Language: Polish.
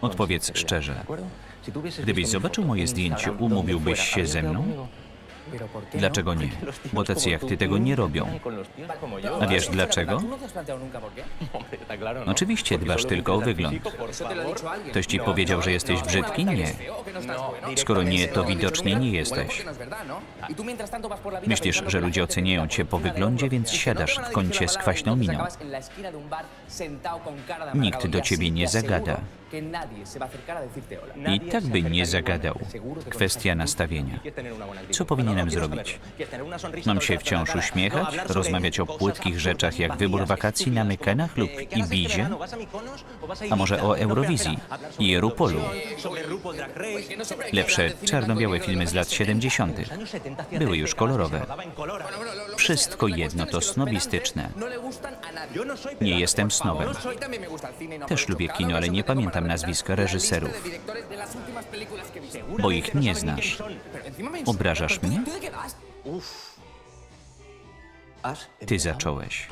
Odpowiedz szczerze. Gdybyś zobaczył moje zdjęcie, umówiłbyś się ze mną? Dlaczego nie? Bo tacy jak ty tego nie robią. A wiesz dlaczego? Oczywiście dbasz tylko o wygląd. Ktoś ci powiedział, że jesteś brzydki? Nie. Skoro nie, to widocznie nie jesteś. Myślisz, że ludzie oceniają cię po wyglądzie, więc siadasz w kącie z kwaśną miną. Nikt do ciebie nie zagada. I tak by nie zagadał. Kwestia nastawienia. Co powinienem zrobić? Mam się wciąż uśmiechać, rozmawiać o płytkich rzeczach jak wybór wakacji na Mykenach lub Ibizie? A może o Eurowizji i Rupolu? Lepsze czarno-białe filmy z lat 70. Były już kolorowe. Wszystko jedno to snobistyczne. Nie jestem snobem. Też lubię kino, ale nie pamiętam nazwisk reżyserów, bo ich nie znasz. Obrażasz mnie? Ty zacząłeś.